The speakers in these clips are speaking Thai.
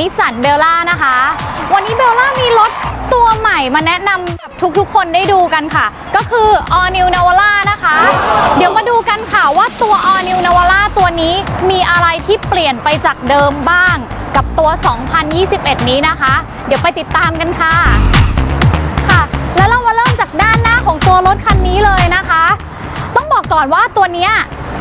นิสสันเบลล่านะคะ วันนี้เบลล่ามีรถตัวใหม่มาแนะนำกับทุกๆ คนได้ดูกันค่ะ ก็คือ All New Navara นะคะ เดี๋ยวมาดูกันค่ะว่าตัว All New Navara ตัวนี้มีอะไรที่เปลี่ยนไปจากเดิมบ้างกับตัว 2021 นี้นะคะ เดี๋ยวไปติดตามกันค่ะ ค่ะ แล้วเรามาเริ่มจากด้านหน้าของตัวรถคันนี้เลยนะคะ ต้องบอกก่อนว่าตัวนี้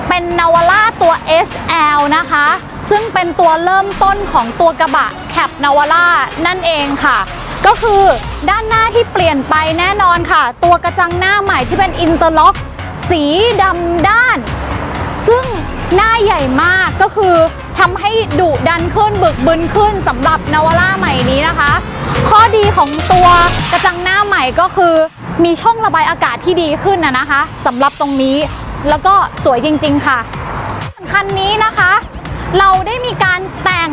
เป็นนาวาร่าตัว SL นะคะ ซึ่งเป็นตัวเริ่มต้นของตัวกระบะแคปนาวาร่านั่นเองค่ะ ก็คือด้านหน้าที่เปลี่ยนไปแน่นอนค่ะ ตัวกระจังหน้าใหม่ที่เป็นอินเตอร์ล็อก สีดำด้าน ซึ่งหน้าใหญ่มากก็คือทำให้ดุดันขึ้นบึกบึนขึ้นสำหรับนาวาร่าใหม่นี้นะคะ ข้อดีของตัวกระจังหน้าใหม่ก็คือ มีช่องระบายอากาศที่ดีขึ้นนะนะคะสำหรับตรงนี้แล้วก็สวยจริง ๆ ค่ะ คันนี้นะคะ เราได้มีการแต่ง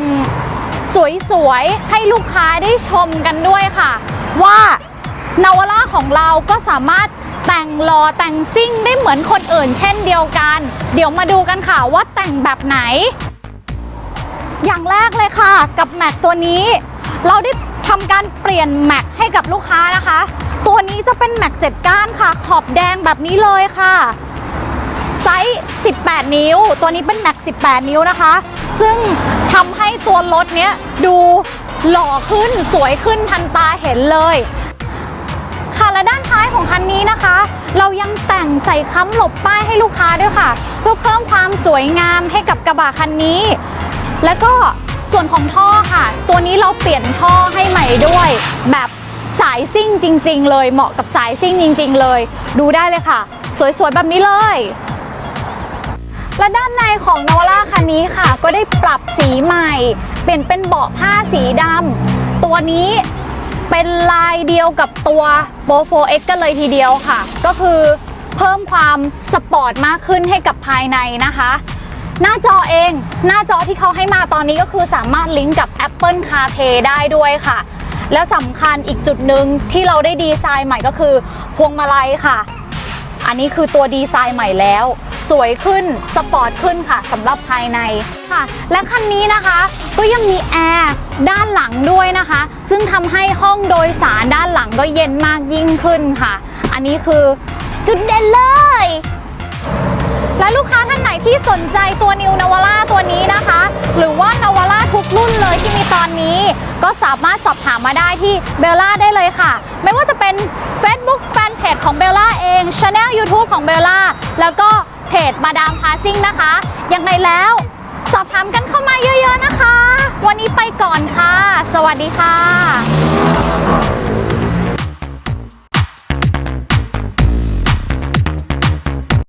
สวยๆ ให้ลูกค้าได้ชมกันด้วยค่ะ ว่านาวาร่าของเราก็สามารถแต่งหล่อแต่งซิ่งได้เหมือนคนอื่นเช่นเดียวกัน เดี๋ยวมาดูกันค่ะว่าแต่งแบบไหน อย่างแรกเลยค่ะ กับแม็กตัวนี้ เราได้ทำการเปลี่ยนแม็กให้กับลูกค้านะคะ ตัวนี้จะเป็นแม็ก7ก้านค่ะ ขอบแดงแบบนี้เลยค่ะไซส์ 18 นิ้ว ตัวนี้เป็นแม็ก18 นิ้วนะคะ ซึ่งทำให้ตัวรถเนี้ยดูหล่อขึ้นสวยขึ้นทันตาเห็นเลย ค่ะและด้านท้ายของคันนี้นะคะ เรายังแต่งใส่ค้ำหลบป้ายให้ลูกค้าด้วยค่ะ เพื่อเพิ่มความสวยงามให้กับกระบะคันนี้ แล้วก็ส่วนของท่อค่ะ ตัวนี้เราเปลี่ยนท่อให้ใหม่ด้วย แบบสายซิ่งจริง ๆ เลยเหมาะกับสายซิ่งจริง ๆ เลย ดูได้เลยค่ะ สวยๆแบบนี้เลย และด้านในของโนวล่าคันนี้ค่ะ ก็ได้ปรับสีใหม่ เปลี่ยนเป็นเบาะผ้าสีดำตัวนี้เป็นลายเดียวกับตัว p o 4 X กันเลยทีเดียวค่ะ ก็คือเพิ่มความสปอร์ตมากขึ้นให้กับภายในนะคะ หน้าจอเอง หน้าจอที่เขาให้มาตอนนี้ก็คือสามารถลิงก์กับ Apple CarPlay ได้ด้วยค่ะ และสำคัญอีกจุดหนึ่งที่เราได้ดีไซน์ใหม่ก็คือพวงมาลัยค่ะ อันนี้คือตัวดีไซน์ใหม่แล้ว สวยขึ้น สปอร์ตขึ้นค่ะสำหรับภายในค่ะ และคันนี้นะคะก็ยังมีแอร์ด้านหลังด้วยนะคะ ซึ่งทำให้ห้องโดยสารด้านหลังก็เย็นมากยิ่งขึ้นค่ะ อันนี้คือจุดเด่นเลย และลูกค้าท่านไหนที่สนใจตัว New Navara ตัวนี้นะคะ หรือว่า Navara ทุกรุ่นเลยที่มีตอนนี้ ก็สามารถสอบถามมาได้ที่เบลล่าได้เลยค่ะ ไม่ว่าจะเป็น Facebook Fanpage ของเบลล่าเอง Channel YouTube ของเบลล่าแล้วก็ เพจมาดามพาซิ่งนะคะ ยังไงแล้ว สอบถามกันเข้ามาเยอะๆนะคะ วันนี้ไปก่อนค่ะ สวัสดีค่ะ